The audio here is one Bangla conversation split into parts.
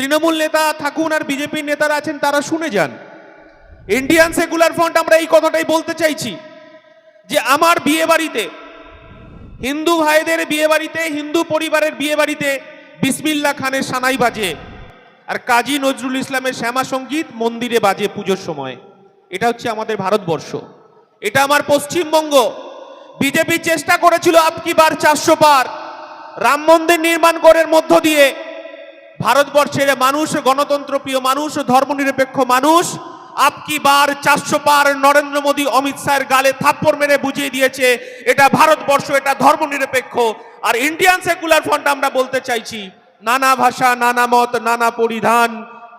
তৃণমূল নেতা থাকুন আর বিজেপির নেতারা আছেন, তারা শুনে যান। ইন্ডিয়ান সেকুলার ফ্রন্ট আমরা এই কথাটাই বলতে চাইছি যে আমার বিয়ে বাড়িতে, হিন্দু ভাইদের বিয়ে বাড়িতে, হিন্দু পরিবারের বিয়ে বাড়িতে বিসমিল্লা খানের সানাই বাজে আর কাজী নজরুল ইসলামের শ্যামা সংগীত মন্দিরে বাজে পুজোর সময়। এটা হচ্ছে আমাদের ভারতবর্ষ। এটা আমার পশ্চিমবঙ্গ। বিজেপি চেষ্টা করেছিল আপকি বার চারশো পার। রাম মন্দির নির্মাণ করার মধ্য দিয়ে ভারতবর্ষের মানুষ, গণতন্ত্র প্রিয় মানুষ, ধর্মনিরপেক্ষ মানুষ আপকি বার চারশো পার নরেন্দ্র মোদী অমিত শাহের গালে থাপ্পড় মেরে বুঝিয়ে দিয়েছে, এটা ভারতবর্ষ, এটা ধর্মনিরপেক্ষ। আর ইন্ডিয়ান সেকুলার ফ্রন্ট আমরা বলতে চাইছি, নানা ভাষা, নানা মত, নানা পরিধান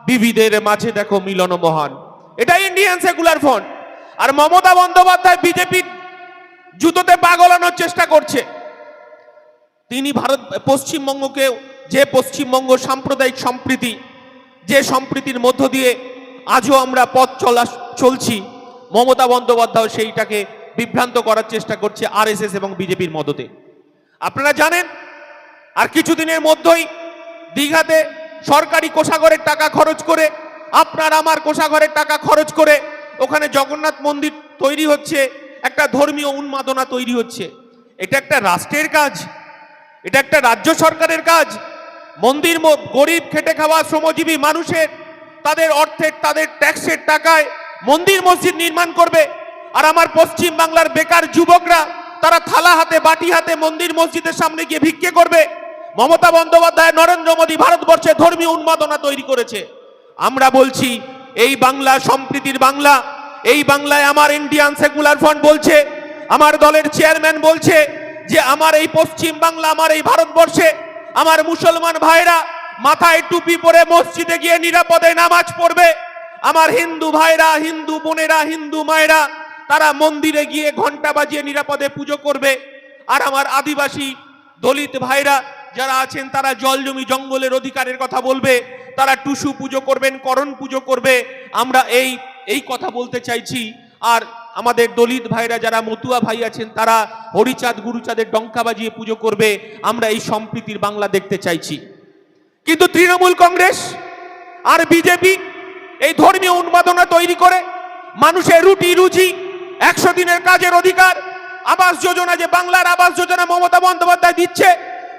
বিবিধের মাঝে দেখো মিলন মহান। এটা ইন্ডিয়ান সেকুলার ফ্রন্ট আর মমতা বন্দ্যোপাধ্যায় বিজেপির জুতোতে পাগলানোর চেষ্টা করছে। তিনি ভারত, পশ্চিমবঙ্গকে যে পশ্চিমবঙ্গ সাম্প্রদায়িক সম্প্রীতি, যে সম্প্রীতির মধ্য দিয়ে আজও আমরা পথ চলা চলছি, মমতা বন্দ্যোপাধ্যায় সেইটাকে বিভ্রান্ত করার চেষ্টা করছে আরএসএস এবং বিজেপির মদতে। আপনারা জানেন, আর কিছুদিনের মধ্যেই দীঘাতে সরকারি কোষাগরের টাকা খরচ করে, আপনার আমার কোষাগরের টাকা খরচ করে, ওখানে জগন্নাথ মন্দির তৈরি হচ্ছে, একটা ধর্মীয় উন্মাদনা তৈরি হচ্ছে। এটা একটা রাষ্ট্রের কাজ, এটা একটা রাজ্য সরকারের কাজ মন্দির গরিব খেটে খাওয়া শ্রমজীবী মানুষের, তাদের অর্থের, তাদের ট্যাক্সের টাকায় মন্দির মসজিদ নির্মাণ করবে। আর আমার পশ্চিম বাংলার বেকার যুবকরা, তারা থালা হাতে, বাটি হাতে মন্দির মসজিদের সামনে গিয়ে ভিক্ষে করবে। মমতা বন্দ্যোপাধ্যায়, নরেন্দ্র মোদী ভারতবর্ষে ধর্মীয় উন্মাদনা তৈরি করেছে। আমরা বলছি, এই বাংলা সম্প্রীতির বাংলা, এই বাংলায় আমার ইন্ডিয়ান সেকুলার ফ্রন্ট বলছে, আমার দলের চেয়ারম্যান বলছে যে, আমার এই পশ্চিম বাংলা, আমার এই ভারতবর্ষে আমার মুসলমান ভাইরা, মাথায় টুপি পরে মসজিদে গিয়ে নিরাপদে নামাজ পড়বে। আমার হিন্দু ভাইরা, হিন্দু বোনেরা, হিন্দু মায়েরা, তারা মন্দিরে গিয়ে ঘণ্টা বাজিয়ে নিরাপদে পুজো করবে। আর আমার আদিবাসী দলিত ভাইরা, যারা আছেন, তারা জল জমি জঙ্গলের অধিকারের কথা বলবে। তারা টুসু পুজো করবেন, করণ পুজো করবে। আমরা এই এই কথা বলতে চাইছি। আর আমাদের দলিত ভাইরা যারা মতুয়া ভাই আছেন, তারা হরিচাঁদ, গুরুচাঁদের ডঙ্কা বাজিয়ে পুজো করবে, আমরা এই সম্প্রীতির বাংলা দেখতে চাইছি। কিন্তু তৃণমূল কংগ্রেস আর বিজেপি এই ধর্মীয় উন্মাদনা তৈরি করে, মানুষের রুটি রুজি, একশো দিনের কাজের অধিকার, আবাস যোজনা যে বাংলার আবাস যোজনা মমতা বন্দ্যোপাধ্যায় দিচ্ছে,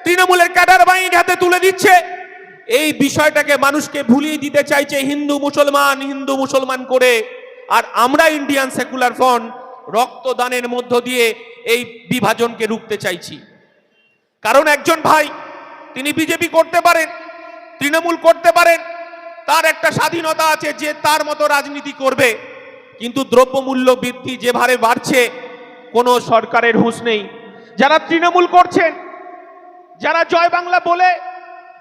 তৃণমূলের ক্যাডার বাহিনীর হাতে তুলে দিচ্ছে, এই বিষয়টাকে মানুষকে ভুলিয়ে দিতে চাইছে হিন্দু মুসলমান হিন্দু মুসলমান করে। আর আমরা ইন্ডিয়ান সেকুলার ফ্রন্ট রক্তদানের মধ্য দিয়ে এই বিভাজনকে রুখতে চাইছি। কারণ একজন ভাই, তিনি বিজেপি করতে পারেন, তৃণমূল করতে পারেন, তার একটা স্বাধীনতা আছে যে তার মতো রাজনীতি করবে, কিন্তু দ্রব্যমূল্য বৃদ্ধি যে ভারে বাড়ছে, কোনো সরকারের হুঁশ নেই। যারা তৃণমূল করছেন, যারা জয় বাংলা বলে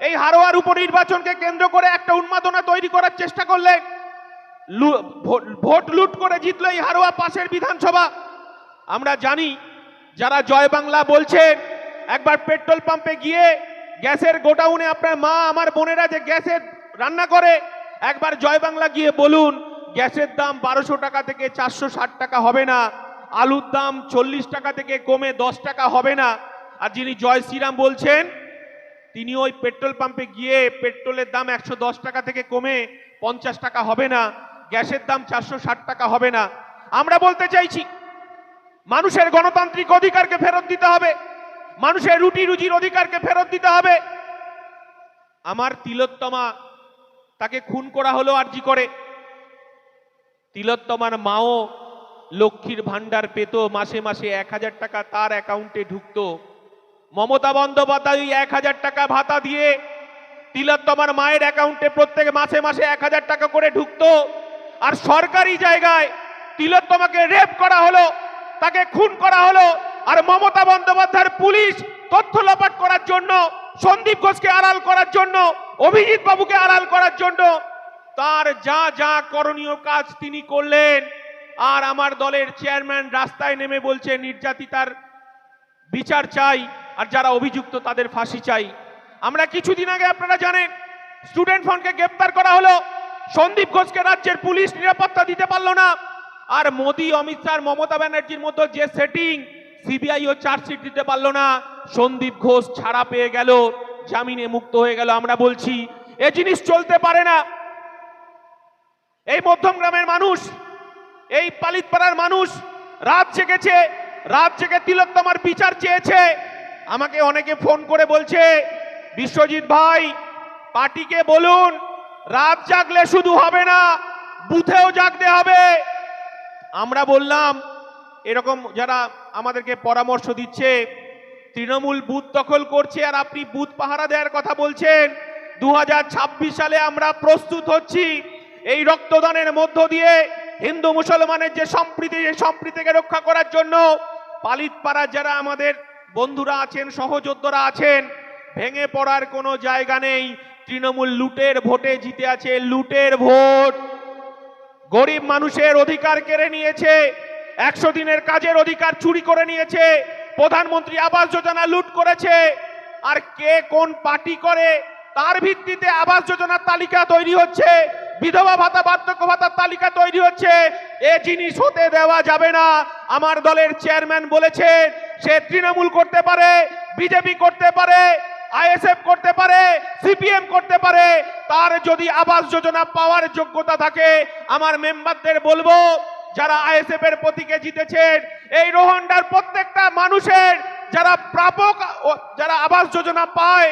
এই হারোয়ার উপনির্বাচনকে কেন্দ্র করে একটা উন্মাদনা তৈরি করার চেষ্টা করলেন ভোট- লুট করে জিতলো এই হারোয়া পাশের বিধানসভা। আমরা জানি, যারা জয় বাংলা বলছেন একবার পেট্রোল পাম্পে গিয়ে গ্যাসের গোডাউনে আপনার মা, আমার বোনেরা যে গ্যাসের রান্না করে, একবার জয় বাংলা গিয়ে বলুন, গ্যাসের দাম বারোশো টাকা থেকে চারশো ষাট টাকা হবে না, আলুর দাম চল্লিশ টাকা থেকে কমে দশ টাকা হবে না। আর যিনি জয় শ্রীরাম বলছেন, তিনি ওই পেট্রোল পাম্পে গিয়ে পেট্রোলের দাম একশো দশ টাকা থেকে কমে পঞ্চাশ টাকা হবে না। গ্যাসের দাম চারশো ষাট টাকা হবে না। আমরা বলতে চাইছি, মানুষের গণতান্ত্রিক অধিকারকে ফেরত দিতে হবে, মানুষের রুটি রুজির অধিকারকে ফেরত দিতে হবে। আমার তিলোত্তমা তাকে খুন করা হলো আরজি করে। তিলোত্তমার মাও লক্ষ্মীর ভান্ডার পেত, মাসে মাসে এক হাজার টাকা তার অ্যাকাউন্টে ঢুকতো। মমতা বন্দ্যোপাধ্যায় এক হাজার টাকা ভাতা দিয়ে তিলোত্তমার মায়ের অ্যাকাউন্টে প্রত্যেক মাসে মাসে এক হাজার টাকা করে ঢুকতো। আর সরকারি জায়গায় তিলোত্তমাকে রেপ করা হলো, তাকে খুন করা হলো, আর মমতা বন্দ্যোপাধ্যায়ের পুলিশ তথ্য লোপাট করার জন্য, সন্দীপ ঘোষকে আড়াল করার জন্য, অভিজিৎ বাবুকে আড়াল করার জন্য, তার যা যা করণীয় কাজ তিনি করলেন। আর আমার দলের চেয়ারম্যান রাস্তায় নেমে বলছে, নির্যাতিতার বিচার চাই, আর যারা অভিযুক্ত তাদের ফাঁসি চাই। আমরা কিছুদিন আগে, আপনারা জানেন, স্টুডেন্ট ফ্রন্টকে গ্রেপ্তার করা হলো সন্দীপ ঘোষকে রাজ্যের পুলিশ নিরাপত্তা দিতে পারল না। আর মোদি, অমিত শাহ মমতা ব্যানার্জির মতো যে সেটিং সিবিআই ও চার্জশিট দিতে পারল না। সন্দীপ ঘোষ ছাড়া পেয়ে গেল, জামিনে মুক্ত হয়ে গেল আমরা বলছি। এ জিনিস চলতে পারে না। এই মধ্যম গ্রামের মানুষ, এই পালিতপাড়ার মানুষ, রাত জেগেছে, রাত জেগে তিলোত্তমার বিচার চেয়েছে। আমাকে অনেকে ফোন করে বলছে, বিশ্বজিৎ ভাই, পার্টিকে বলুন রাত জাগলে শুধু হবে না, বুথেও জাগতে হবে। আমরা বললাম, এরকম যারা আমাদেরকে পরামর্শ দিচ্ছে, তৃণমূল বুথ দখল করছে আর আপনি বুথ পাহারা দেওয়ার কথা বলছেন দু হাজার ছাব্বিশ সালে আমরা প্রস্তুত হচ্ছি এই রক্তদানের মধ্য দিয়ে হিন্দু মুসলমানের যে সম্প্রীতি, এই সম্প্রীতিকে রক্ষা করার জন্য পালিতপাড়ার যারা আমাদের বন্ধুরা আছেন, সহযোদ্ধারা আছেন, ভেঙে পড়ার কোনো জায়গা নেই। তৃণমূল লুটের ভোটে জিতে আছে, লুটের ভোট। গরিব মানুষের অধিকার কেড়ে নিয়েছে, একশো দিনের কাজের অধিকার চুরি করে নিয়েছে, প্রধানমন্ত্রী আবাস যোজনা লুট করেছে। আর কে কোন পার্টি করে, তার ভিত্তিতে আবাস যোজনার তালিকা তৈরি হচ্ছে, বিধবা ভাতা, বার্ধক্য ভাতার তালিকা তৈরি হচ্ছে। এ জিনিস হতে দেওয়া যাবে না। আমার দলের চেয়ারম্যান বলেছে সে তৃণমূল করতে পারে, বিজেপি করতে পারে আইএসএফ করতে পারে, সিপিএম করতে পারে, তার যদি আবাস যোজনা পাওয়ার যোগ্যতা থাকে, আমার মেম্বারদের বলব, যারা আইএসএফ এর প্রতীকে জিতেছেন, এই রোহন্ডার প্রত্যেকটা মানুষের যারা প্রাপক যারা আবাস যোজনা পায়,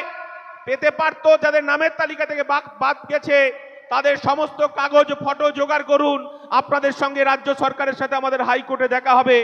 পেতে পারতো, যাদের নামের তালিকা থেকে বাদ গেছে, তাদের সমস্ত কাগজ, ফটো জোগাড় করুন। আপনাদের সঙ্গে রাজ্য সরকারের সাথে আমাদের হাইকোর্টে দেখা হবে।